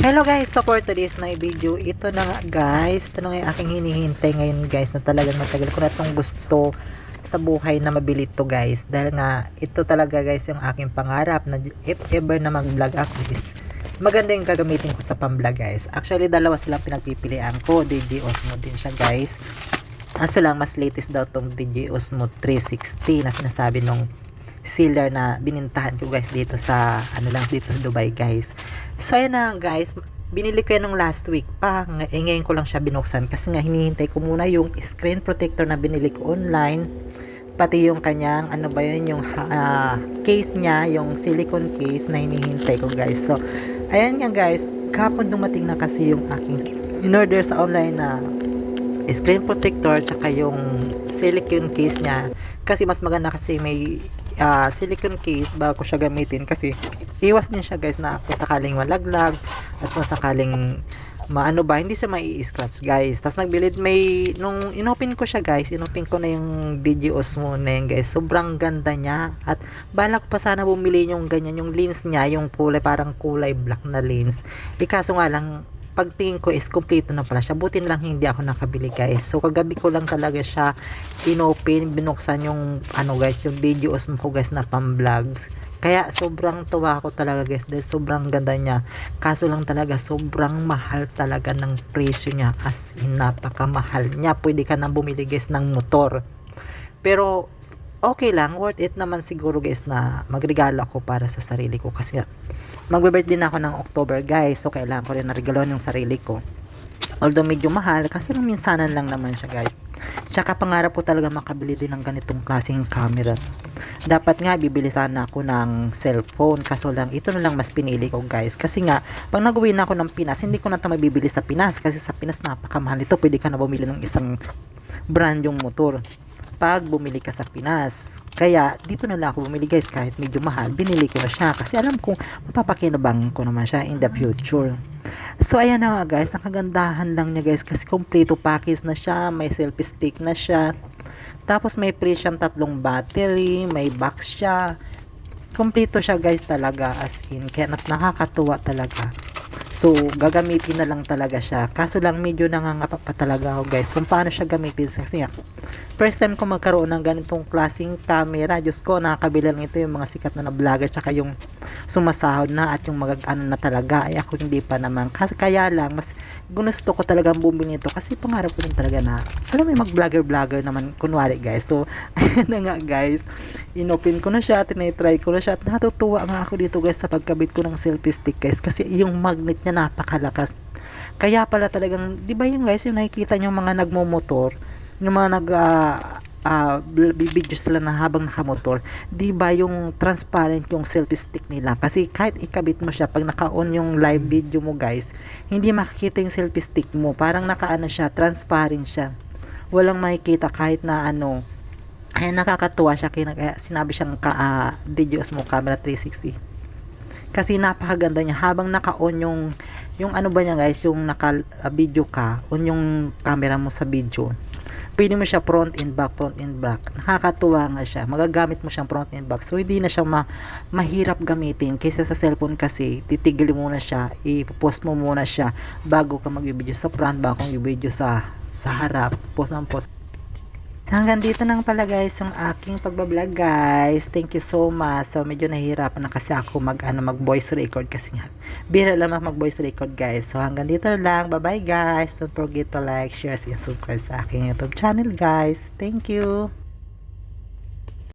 Hello guys, so for today's na video, ito na nga guys, ito na nga yung aking hinihintay ngayon guys na talagang matagal ko na itong gusto sa buhay na mabili to guys. Dahil nga ito talaga guys yung aking pangarap na if ever na mag vlog ako is maganda yung gagamitin ko sa pamblog guys. Actually dalawa silang pinagpipilian ko DJ Osmo din siya guys. Kaso lang, mas latest daw tong DJ Osmo 360 na sinasabi nung sealer na binintahan ko guys dito sa ano lang dito sa Dubai guys. So ayun na guys, binili ko yan nung last week pa. Eh, ngayon ko lang siya binuksan kasi nga hinihintay ko muna yung screen protector na binili ko online. Pati yung kanyang ano ba yun yung ah, case niya, yung silicone case na hinihintay ko guys. So ayan nga guys, kapon dumating na kasi yung aking in-order sa online na screen protector tsaka yung silicone case niya kasi mas maganda kasi may ah, silicone case bago ko siya gamitin kasi iwas din siya guys na kung sakaling malaglag at kung sakaling maano ba hindi siya mai scratch guys. Tapos nagbilid may nung inopen ko siya guys inopen ko na yung DJ Osmo na guys. Sobrang ganda niya. At balak pa sana bumili yung ganyan yung lens niya yung kulay parang kulay black na lens. Ikaso nga lang pagtingin ko is kompleto na pala siya. Buti na lang hindi ako nakabili guys. So kagabi ko lang talaga siya inopen, binuksan yung ano guys, yung videos mo ko guys na pang vlogs. Kaya sobrang tuwa ako talaga guys dahil sobrang ganda niya. Kaso lang talaga sobrang mahal talaga ng presyo niya as in napakamahal niya. Pwede ka na bumili guys ng motor. Pero okay lang, worth it naman siguro guys na magregalo ako para sa sarili ko. Kasi magbe-birthday na ako ng October guys. So kailangan ko rin na regalo yung sarili ko. Although medyo mahal kasi lang minsanan lang naman siya guys. Tsaka pangarap ko talaga makabili din ng ganitong klaseng camera. Dapat nga bibili sana ako ng cellphone. Kaso lang ito na lang mas pinili ko guys. Kasi nga pag nag-uwi na ako ng Pinas hindi ko na ito mabibili sa Pinas. Kasi sa Pinas napakamahal. Ito pwede ka na bumili ng isang brand yung motor pag bumili ka sa Pinas. Kaya, dito na lang ako bumili guys kahit medyo mahal. Binili ko na siya kasi alam kong mapapakinabang ko naman siya in the future. So, ayan na nga guys. Nakagandahan lang niya guys kasi kompleto package na siya. May selfie stick na siya. Tapos may siyang tatlong battery. May box siya. Kompleto siya guys talaga as in. Kaya nak- nakakatuwa talaga. So, gagamitin na lang talaga siya. Kaso lang medyo nangangapa pa talaga ako guys kung paano siya gamitin. Kasi nga, first time ko magkaroon ng ganitong klaseng camera. Diyos ko, nakakabila lang ito yung mga sikat na na vlogger tsaka yung sumasahod na at yung mag na talaga. Ay ako hindi pa naman. Kasi kaya lang, mas gusto ko talagang bumili nito kasi pangarap ko din talaga na alam mo yung mag vlogger vlogger naman kunwari guys. So, ayun na nga guys. Inopen ko na siya, tinitry ko na siya at natutuwa nga ako dito guys sa pagkabit ko ng selfie stick guys kasi yung magnet niya napakalakas. Kaya pala talagang, di ba yung guys, yung nakikita nyo mga nagmomotor, yung mga nag ah, video sila na habang nakamotor, di ba yung transparent yung selfie stick nila? Kasi kahit ikabit mo siya, pag naka-on yung live video mo guys, hindi makikita yung selfie stick mo. Parang naka-ano siya, transparent siya. Walang makikita kahit na ano, ay nakakatuwa siya kaya kaya sinabi siyang ka, ah, videos mo camera 360 kasi napakaganda niya. Habang naka-on yung yung ano ba niya guys yung naka ah, video ka on yung camera mo sa video pwede mo siya front and back front and back. Nakakatuwa nga siya. Magagamit mo siyang front and back. So hindi na siya ma mahirap gamitin kaysa sa cellphone kasi titigil muna siya i-post mo muna siya bago ka mag-video sa front bago kang i-video sa sa harap. Post ng post Hanggang dito nang pala guys yung aking pagbablog guys. Thank you so much. So medyo nahihirapan na kasi ako mag ano mag voice record kasi nga bira lang mag voice record guys. So hanggang dito lang. Bye bye guys. Don't forget to like, share, and subscribe sa aking YouTube channel guys. Thank you.